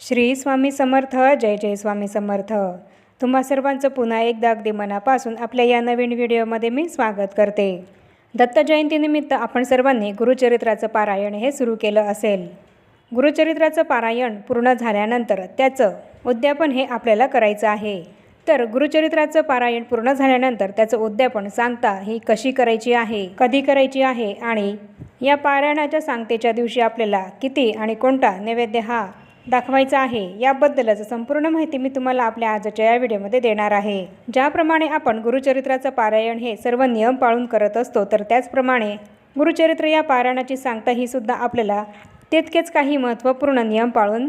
श्री स्वामी समर्थ जय जय स्वामी समर्थ. तुम्हा सर्वांचं पुन्हा एकदा अगदी मनापासून आपल्या या नवीन व्हिडिओमध्ये मी स्वागत करते. दत्त जयंतीनिमित्त आपण सर्वांनी गुरुचरित्राचं पारायण हे सुरू केलं असेल. गुरुचरित्राचं पारायण पूर्ण झाल्यानंतर त्याचं उद्यापन हे आपल्याला करायचं आहे. तर गुरुचरित्राचं पारायण पूर्ण झाल्यानंतर त्याचं उद्यापन सांगता ही कशी करायची आहे कधी करायची आहे आणि या पारायणाच्या सांगतेच्या दिवशी आपल्याला किती आणि कोणता नैवेद्य हा दाखवायचं आहे. याबद्दलच संपूर्ण माहिती मी तुम्हाला आपल्या आजच्या या व्हिडिओमध्ये देणार आहे. ज्याप्रमाणे आपण गुरुचरित्राचं पारायण हे सर्व नियम पाळून करत असतो तर त्याचप्रमाणे गुरुचरित्र या पारायणाची सांगता ही सुद्धा आपल्याला तितकेच काही महत्त्वपूर्ण नियम पाळून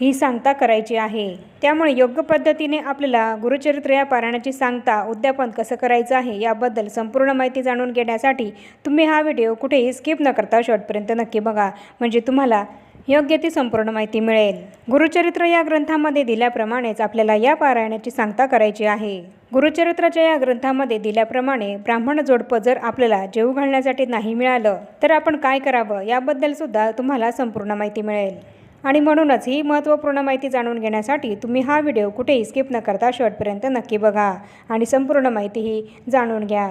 ही सांगता करायची आहे. त्यामुळे योग्य पद्धतीने आपल्याला गुरुचरित्र या पारायणाची सांगता उद्यापन कसं करायचं आहे याबद्दल संपूर्ण माहिती जाणून घेण्यासाठी तुम्ही हा व्हिडिओ कुठेही स्किप न करता शेवटपर्यंत नक्की बघा. म्हणजे तुम्हाला योग्य ती संपूर्ण माहिती मिळेल. गुरुचरित्र या ग्रंथामध्ये दिल्याप्रमाणेच आपल्याला या पारायणाची सांगता करायची आहे. गुरुचरित्राच्या या ग्रंथामध्ये दिल्याप्रमाणे ब्राह्मण जोडपं जर आपल्याला जेऊ घालण्यासाठी नाही मिळालं तर आपण काय करावं? याबद्दल सुद्धा तुम्हाला संपूर्ण माहिती मिळेल. आणि म्हणूनच ही महत्त्वपूर्ण माहिती जाणून घेण्यासाठी तुम्ही हा व्हिडिओ कुठेही स्किप न करता शेवटपर्यंत नक्की बघा. आणि संपूर्ण माहिती ही जाणून घ्या.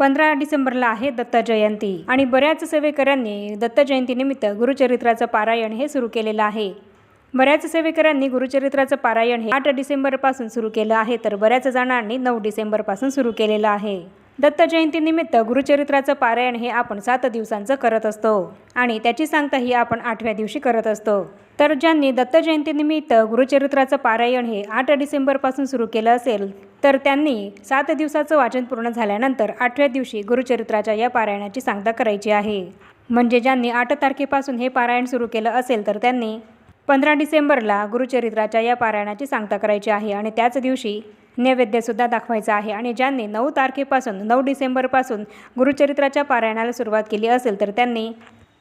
पंधरा डिसेंबरला आहे दत्त जयंती आणि बऱ्याच सेवेकऱ्यांनी दत्त जयंतीनिमित्त गुरुचरित्राचं पारायण हे सुरू केलेलं आहे. बऱ्याच सेवेकऱ्यांनी गुरुचरित्राचं पारायण हे आठ डिसेंबरपासून सुरू केलं आहे तर बऱ्याच जणांनी नऊ डिसेंबरपासून सुरू केलेलं आहे. दत्त जयंतीनिमित्त गुरुचरित्राचं पारायण हे आपण सात दिवसांचं करत असतो आणि त्याची सांगता ही आपण आठव्या दिवशी करत असतो. तर ज्यांनी दत्त जयंतीनिमित्त गुरुचरित्राचं पारायण हे आठ डिसेंबरपासून सुरू केलं असेल तर त्यांनी सात दिवसाचं वाचन पूर्ण झाल्यानंतर आठव्या दिवशी गुरुचरित्राच्या या पारायणाची सांगता करायची आहे. म्हणजे ज्यांनी आठ तारखेपासून हे पारायण सुरू केलं असेल तर त्यांनी पंधरा डिसेंबरला गुरुचरित्राच्या या पारायणाची सांगता करायची आहे आणि त्याच दिवशी नैवेद्यसुद्धा दाखवायचा आहे. आणि ज्यांनी नऊ तारखेपासून नऊ डिसेंबरपासून गुरुचरित्राच्या पारायणाला सुरुवात केली असेल तर त्यांनी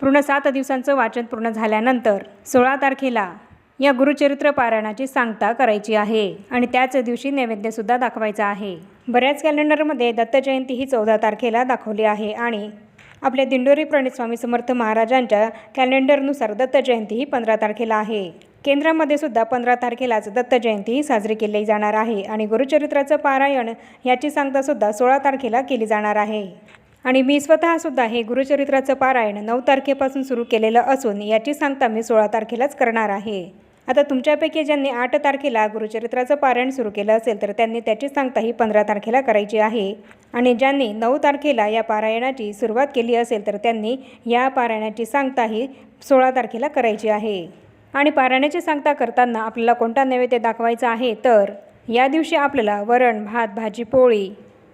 पूर्ण सात दिवसांचं वाचन पूर्ण झाल्यानंतर सोळा तारखेला या गुरुचरित्र पारायणाची सांगता करायची आहे. आणि त्याच दिवशी नैवेद्यसुद्धा दाखवायचा आहे. बऱ्याच कॅलेंडरमध्ये दत्त जयंती ही चौदा तारखेला दाखवली आहे आणि आपल्या दिंडोरी प्रणित स्वामी समर्थ महाराजांच्या कॅलेंडरनुसार दत्त जयंती ही पंधरा तारखेला आहे. केंद्रामध्ये सुद्धा पंधरा तारखेलाच दत्त जयंती ही साजरी केली जाणार आहे आणि गुरुचरित्राचं पारायण याची सांगतासुद्धा सोळा तारखेला केली जाणार आहे. आणि मी स्वतःसुद्धा हे गुरुचरित्राचं पारायण नऊ तारखेपासून सुरू केलेलं असून याची सांगता मी सोळा तारखेलाच करणार आहे. आता तुमच्यापैकी ज्यांनी आठ तारखेला गुरुचरित्राचं पारायण सुरू केलं असेल तर त्यांनी त्याची सांगता ही पंधरा तारखेला करायची आहे. आणि ज्यांनी नऊ तारखेला या पारायणाची सुरुवात केली असेल तर त्यांनी या पारायणाची सांगता ही सोळा तारखेला करायची आहे. आणि पारायणाची सांगता करताना आपल्याला कोणता नैवेद्य दाखवायचा आहे तर या दिवशी आपल्याला वरण भात भाजी पोळी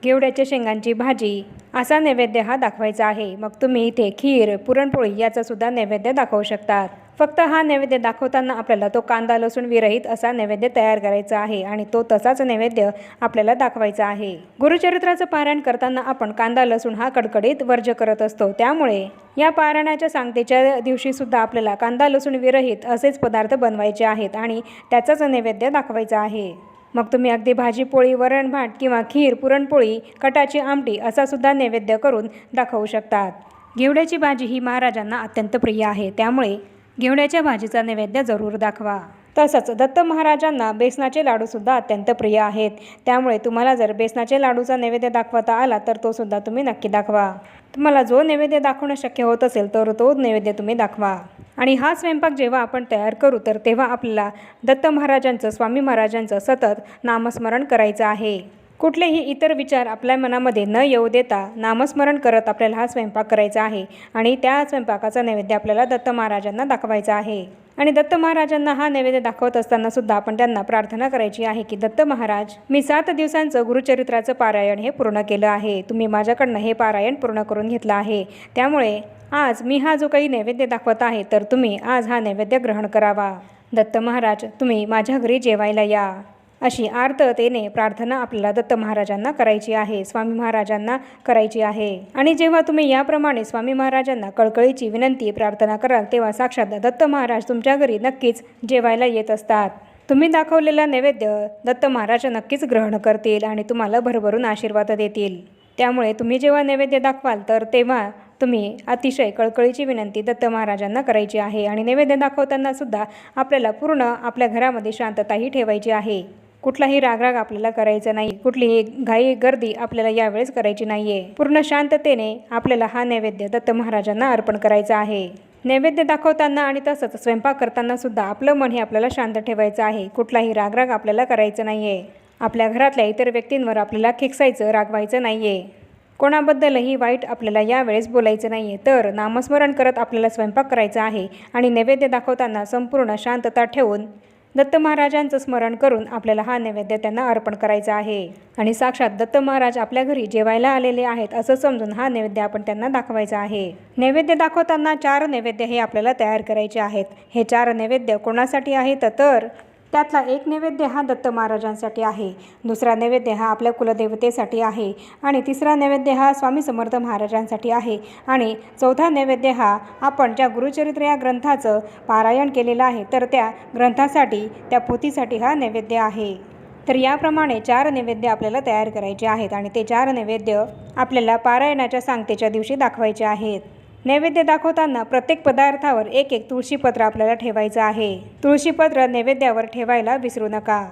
घेवड्याच्या शेंगांची भाजी असा नैवेद्य हा दाखवायचा आहे. मग तुम्ही इथे खीर पुरणपोळी याचासुद्धा नैवेद्य दाखवू शकतात. फक्त हा नैवेद्य दाखवताना आपल्याला तो कांदा लसूण विरहित असा नैवेद्य तयार करायचा आहे आणि तो तसाच नैवेद्य आपल्याला दाखवायचा आहे. गुरुचरित्राचं पारायण करताना आपण कांदा लसूण हा कडकडीत वर्ज करत असतो. त्यामुळे या पारायणाच्या सांगतेच्या दिवशीसुद्धा आपल्याला कांदा लसूण विरहित असेच पदार्थ बनवायचे आहेत आणि त्याचाच नैवेद्य दाखवायचा आहे. मग तुम्ही अगदी भाजीपोळी वरण भात किंवा खीर पुरणपोळी कटाची आमटी असा सुद्धा नैवेद्य करून दाखवू शकतात. घेवड्याची भाजी ही महाराजांना अत्यंत प्रिय आहे. त्यामुळे घेवण्याच्या भाजीचा नैवेद्य जरूर दाखवा. तसंच दत्त महाराजांना बेसनाचे लाडूसुद्धा अत्यंत प्रिय आहेत. त्यामुळे तुम्हाला जर बेसनाचे लाडूचा नैवेद्य दाखवता आला तर तो सुद्धा तुम्ही नक्की दाखवा. तुम्हाला जो नैवेद्य दाखवणं शक्य होत असेल तर तो नैवेद्य तुम्ही दाखवा. आणि हा स्वयंपाक जेव्हा आपण तयार करू तर तेव्हा आपल्याला दत्त महाराजांचं स्वामी महाराजांचं सतत नामस्मरण करायचं आहे. कुठलेही इतर विचार आपल्या मनामध्ये न येऊ देता नामस्मरण करत आपल्याला हा स्वयंपाक करायचा आहे आणि त्या स्वयंपाकाचा नैवेद्य आपल्याला दत्त महाराजांना दाखवायचा आहे. आणि दत्त महाराजांना हा नैवेद्य दाखवत असताना सुद्धा आपण त्यांना प्रार्थना करायची आहे की दत्त महाराज मी सात दिवसांचं गुरुचरित्राचं पारायण हे पूर्ण केलं आहे. तुम्ही माझ्याकडनं हे पारायण पूर्ण करून घेतलं आहे. त्यामुळे आज मी हा जो काही नैवेद्य दाखवत आहे तर तुम्ही आज हा नैवेद्य ग्रहण करावा. दत्त महाराज तुम्ही माझ्या घरी जेवायला या. अशी आर्ततेने प्रार्थना आपल्याला दत्त महाराजांना करायची आहे स्वामी महाराजांना करायची आहे. आणि जेव्हा तुम्ही याप्रमाणे स्वामी महाराजांना कळकळीची विनंती प्रार्थना कराल तेव्हा साक्षात दत्त महाराज तुमच्या घरी नक्कीच जेवायला येत असतात. तुम्ही दाखवलेला नैवेद्य दत्त महाराज नक्कीच ग्रहण करतील आणि तुम्हाला भरभरून आशीर्वाद देतील. त्यामुळे तुम्ही जेव्हा नैवेद्य दाखवाल तर तेव्हा तुम्ही अतिशय कळकळीची विनंती दत्त महाराजांना करायची आहे. आणि नैवेद्य दाखवताना सुद्धा आपल्याला पूर्ण आपल्या घरामध्ये शांतताही ठेवायची आहे. कुठलाही रागराग आपल्याला करायचा नाही. कुठलीही घाई गर्दी आपल्याला यावेळेस करायची नाहीये. पूर्ण शांततेने आपल्याला हा नैवेद्य दत्त महाराजांना अर्पण करायचा आहे. नैवेद्य दाखवताना आणि तसंच स्वयंपाक करताना सुद्धा आपलं मन हे आपल्याला शांत ठेवायचं आहे. कुठलाही रागराग आपल्याला करायचं नाहीये. आपल्या घरातल्या इतर व्यक्तींवर आपल्याला खेकसायचं रागवायचं नाहीये. कोणाबद्दलही वाईट आपल्याला यावेळेस बोलायचं नाही आहे तर नामस्मरण करत आपल्याला स्वयंपाक करायचा आहे आणि नैवेद्य दाखवताना संपूर्ण शांतता ठेवून दत्त महाराजांचं स्मरण करून आपल्याला हा नैवेद्य त्यांना अर्पण करायचा आहे. आणि साक्षात दत्त महाराज आपल्या घरी जेवायला आलेले आहेत असं समजून हा नैवेद्य आपण त्यांना दाखवायचा आहे. नैवेद्य दाखवताना चार नैवेद्य हे आपल्याला तयार करायचे आहेत. हे चार नैवेद्य कोणासाठी आहेत तर त्यातला एक नैवेद्य हा दत्त महाराजांसाठी आहे. दुसरा नैवेद्य हा आपल्या कुलदेवतेसाठी आहे. आणि तिसरा नैवेद्य हा स्वामी समर्थ महाराजांसाठी आहे. आणि चौथा नैवेद्य हा आपण ज्या गुरुचरित्र या ग्रंथाचं पारायण केलेलं आहे तर त्या ग्रंथासाठी त्या पोथीसाठी हा नैवेद्य आहे. तर याप्रमाणे चार नैवेद्य आपल्याला तयार करायचे आहेत आणि ते चार नैवेद्य आपल्याला पारायणाच्या सांगतेच्या दिवशी दाखवायचे आहेत. नैवेद्य दाखवताना प्रत्येक पदार्थावर एक एक तुळशीपत्र आपल्याला ठेवायचं आहे. तुळशीपत्र नैवेद्यावर ठेवायला विसरू नका.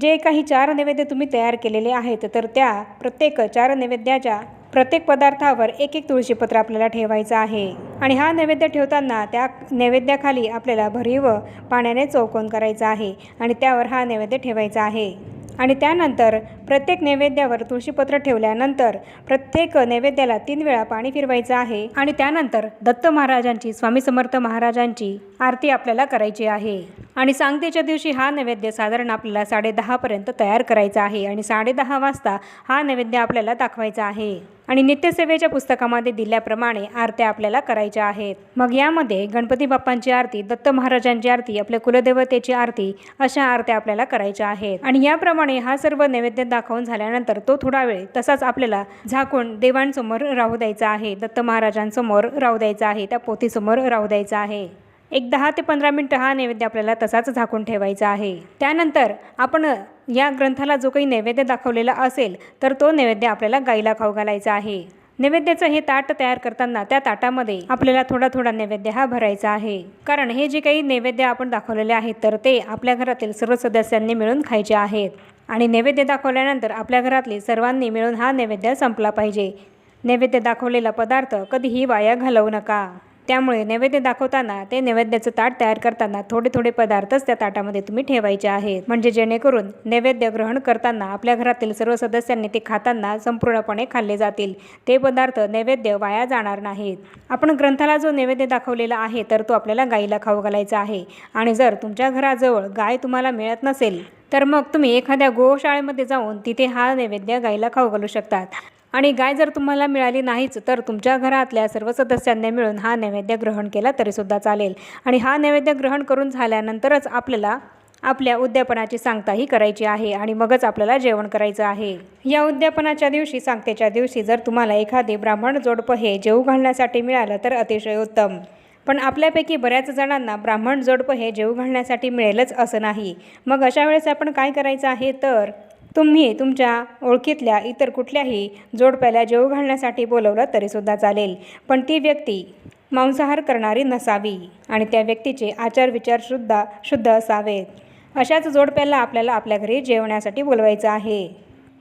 जे काही चार नैवेद्य तुम्ही तयार केलेले आहेत तर त्या प्रत्येक चार नैवेद्याच्या प्रत्येक पदार्थावर एक एक तुळशीपत्र आपल्याला ठेवायचं आहे. आणि हा नैवेद्य ठेवताना त्या नैवेद्याखाली आपल्याला भरीव पाण्याने चौकोन करायचा आहे आणि त्यावर हा नैवेद्य ठेवायचा आहे. आणि त्यानंतर प्रत्येक नैवेद्यावर तुळशीपत्र ठेवल्यानंतर प्रत्येक नैवेद्याला तीन वेळा पाणी फिरवायचं आहे. आणि त्यानंतर दत्त महाराजांची स्वामी समर्थ महाराजांची आरती आपल्याला करायची आहे. आणि सांगतेच्या दिवशी हा नैवेद्य साधारण आपल्याला साडेदहापर्यंत तयार करायचा आहे. आणि साडेदहा वाजता हा नैवेद्य आपल्याला दाखवायचा आहे. आणि नित्यसेवेच्या पुस्तकामध्ये दिल्याप्रमाणे आरत्या आपल्याला करायच्या आहेत. मग यामध्ये गणपती बाप्पांची आरती दत्त महाराजांची आरती आपल्या कुलदेवतेची आरती अशा आरत्या आपल्याला करायच्या आहेत. आणि याप्रमाणे हा सर्व नैवेद्य दाखवून झाल्यानंतर तो थोडा वेळ तसाच आपल्याला झाकून देवांसमोर राहू द्यायचा आहे. दत्त महाराजांसमोर राहू द्यायचा आहे. त्या पोथीसमोर राहू द्यायचा आहे. एक दहा ते पंधरा मिनटं हा नैवेद्य आपल्याला तसाच झाकून ठेवायचा आहे. त्यानंतर आपण या ग्रंथाला जो काही नैवेद्य दाखवलेला असेल तर तो नैवेद्य आपल्याला गाईला खाऊ घालायचा आहे. नैवेद्याचं हे ताट तयार करताना त्या ताटामध्ये आपल्याला थोडा थोडा नैवेद्य हा भरायचा आहे. कारण हे जे काही नैवेद्य आपण दाखवलेले आहेत तर ते आपल्या घरातील सर्व सदस्यांनी मिळून खायचे आहेत. आणि नैवेद्य दाखवल्यानंतर आपल्या घरातले सर्वांनी मिळून हा नैवेद्य संपला पाहिजे. नैवेद्य दाखवलेला पदार्थ कधीही वाया घालवू नका. त्यामुळे नैवेद्य दाखवताना ते नैवेद्याचं ताट तयार करताना थोडे थोडे पदार्थच त्या ताटामध्ये तुम्ही ठेवायचे आहेत. म्हणजे जेणेकरून नैवेद्य ग्रहण करताना आपल्या घरातील सर्व सदस्यांनी ते खाताना संपूर्णपणे खाल्ले जातील. ते पदार्थ नैवेद्य वाया जाणार नाहीत. आपण ग्रंथाला जो नैवेद्य दाखवलेला आहे तर तो आपल्याला गाईला खाऊ घालायचा आहे. आणि जर तुमच्या घराजवळ गाय तुम्हाला मिळत नसेल तर मग तुम्ही एखाद्या गोशाळेमध्ये जाऊन तिथे हा नैवेद्य गाईला खाऊ घालू शकतात. आणि गाय जर तुम्हाला मिळाली नाहीच तर तुमच्या घरातल्या सर्व सदस्यांनी मिळून हा नैवेद्य ग्रहण केला तरीसुद्धा चालेल. आणि हा नैवेद्य ग्रहण करून झाल्यानंतरच आपल्याला आपल्या उद्यापनाची सांगताही करायची आहे आणि मगच आपल्याला जेवण करायचं आहे. या उद्यापनाच्या दिवशी सांगतेच्या दिवशी जर तुम्हाला एखादे ब्राह्मण जोडपं हे जेवू घालण्यासाठी मिळालं तर अतिशय उत्तम. पण आपल्यापैकी बऱ्याच जणांना ब्राह्मण जोडपं हे जेवू घालण्यासाठी मिळेलच असं नाही. मग अशा वेळेस आपण काय करायचं आहे? तर तुम्ही तुमच्या ओळखीतल्या इतर कुठल्याही जोडप्याला जेव घालण्यासाठी बोलवलं तरीसुद्धा चालेल. पण ती व्यक्ती मांसाहार करणारी नसावी आणि त्या व्यक्तीचे आचार विचार शुद्ध शुद्ध असावेत. अशाच जोडप्याला आपल्याला आपल्या घरी जेवण्यासाठी बोलवायचं आहे.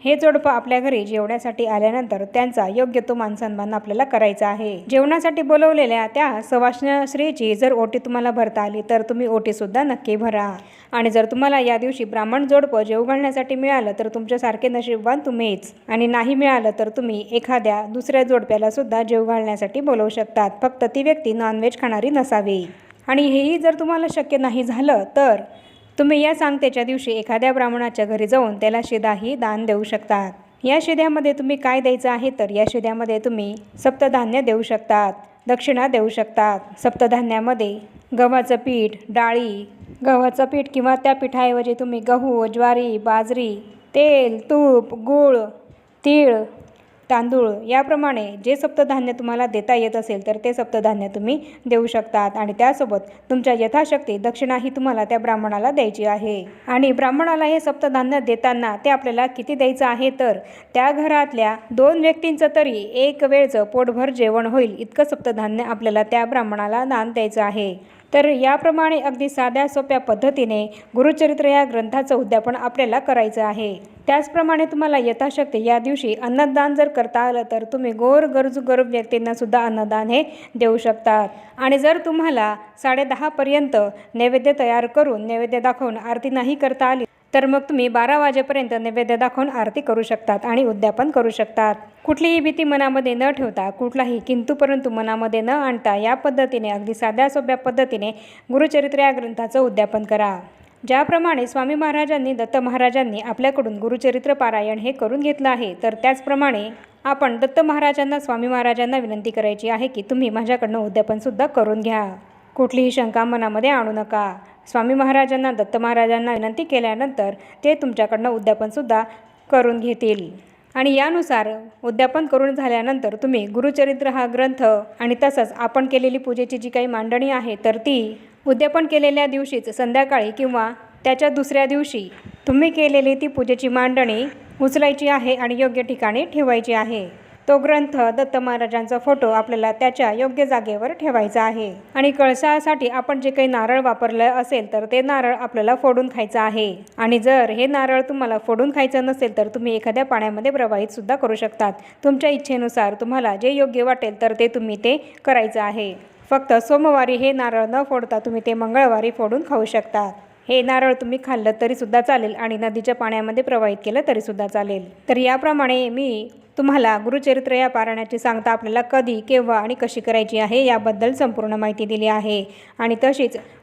हे जोडपं आपल्या घरी जेवण्यासाठी आल्यानंतर त्यांचा योग्य तो मानसन्मान आपल्याला करायचा आहे. जेवणासाठी बोलवलेल्या त्या सवाष्ण श्रीची जर ओटी तुम्हाला भरता आली तर तुम्ही ओटीसुद्धा नक्की भरा. आणि जर तुम्हाला या दिवशी ब्राह्मण जोडपं जेव घालण्यासाठी मिळालं तर तुमच्यासारखे नशीबवान तुम्हीच. आणि नाही मिळालं तर तुम्ही एखाद्या दुसऱ्या जोडप्याला सुद्धा जेव घालण्यासाठी बोलवू शकतात. फक्त ती व्यक्ती नॉनव्हेज खाणारी नसावी. आणि हेही जर तुम्हाला शक्य नाही झालं तर तुम्ही या सांगतेच्या दिवशी एखाद्या ब्राह्मणाच्या घरी जाऊन त्याला शिदाही दान देऊ शकतात. या शिद्यामध्ये तुम्ही काय द्यायचं आहे तर या शिद्यामध्ये तुम्ही सप्तधान्य देऊ शकतात दक्षिणा देऊ शकतात. सप्तधान्यामध्ये गव्हाचं पीठ डाळी गव्हाचं पीठ किंवा त्या पिठाऐवजी तुम्ही गहू ज्वारी बाजरी तेल तूप गूळ तीळ तांदूळ याप्रमाणे जे सप्तधान्य तुम्हाला देता येत असेल तर ते सप्तधान्य तुम्ही देऊ शकतात. आणि त्यासोबत तुमच्या यथाशक्ती दक्षिणाही तुम्हाला त्या ब्राह्मणाला द्यायची आहे. आणि ब्राह्मणाला हे सप्तधान्य देताना ते आपल्याला किती द्यायचं आहे तर त्या घरातल्या दोन व्यक्तींचं तरी एक वेळचं पोटभर जेवण होईल इतकं सप्तधान्य आपल्याला त्या ब्राह्मणाला दान द्यायचं आहे. तर याप्रमाणे अगदी साध्या सोप्या पद्धतीने गुरुचरित्र या ग्रंथाचं उद्यापन आपल्याला करायचं आहे. त्याचप्रमाणे तुम्हाला यथाशक्ती या दिवशी अन्नदान जर करता आलं तर तुम्ही गोर गरजू गरीब व्यक्तींना सुद्धा अन्नदान हे देऊ शकतात. आणि जर तुम्हाला साडेदहापर्यंत नैवेद्य तयार करून नैवेद्य दाखवून आरती नाही करता आली तर मग तुम्ही बारा वाजेपर्यंत नैवेद्य दाखवून आरती करू शकतात आणि उद्यापन करू शकतात. कुठलीही भीती मनामध्ये न ठेवता कुठलाही किंतु परंतु मनामध्ये न आणता या पद्धतीने अगदी साध्या सोप्या पद्धतीने गुरुचरित्र या ग्रंथाचं उद्यापन करा. ज्याप्रमाणे स्वामी महाराजांनी दत्त महाराजांनी आपल्याकडून गुरुचरित्र पारायण हे करून घेतलं आहे तर त्याचप्रमाणे आपण दत्त महाराजांना स्वामी महाराजांना विनंती करायची आहे की तुम्ही माझ्याकडनं उद्यापनसुद्धा करून घ्या. कुठलीही शंका मनामध्ये आणू नका. स्वामी महाराजांना दत्त महाराजांना विनंती केल्यानंतर ते तुमच्याकडनं उद्यापनसुद्धा करून घेतील. आणि यानुसार उद्यापन करून झाल्यानंतर तुम्ही गुरुचरित्र हा ग्रंथ आणि तसंच आपण केलेली पूजेची जी काही मांडणी आहे तर ती उद्यापन केलेल्या दिवशीच संध्याकाळी किंवा त्याच्या दुसऱ्या दिवशी तुम्ही केलेली ती पूजेची मांडणी उचलायची आहे आणि योग्य ठिकाणी ठेवायची आहे. तो ग्रंथ दत्त महाराजांचा फोटो आपल्याला त्याच्या योग्य जागेवर ठेवायचा आहे. आणि कळसासाठी आपण जे काही नारळ वापरलं असेल तर ते नारळ आपल्याला फोडून खायचं आहे. आणि जर हे नारळ तुम्हाला फोडून खायचं नसेल तर तुम्ही एखाद्या पाण्यामध्ये प्रवाहित सुद्धा करू शकतात. तुमच्या इच्छेनुसार तुम्हाला जे योग्य वाटेल तर ते तुम्ही ते करायचं आहे. फक्त सोमवारी हे नारळ न फोडता तुम्ही ते मंगळवारी फोडून खाऊ शकता. हे नारळ तुम्ही खाल्लं तरीसुद्धा चालेल आणि नदीच्या पाण्यामध्ये प्रवाहित केलं तरीसुद्धा चालेल. तर याप्रमाणे मी तुम्हाला गुरुचरित्र या पारायणाची सांगता आपल्याला कधी केव्हा आणि कशी करायची आहे याबद्दल संपूर्ण माहिती दिली आहे. आणि तशीच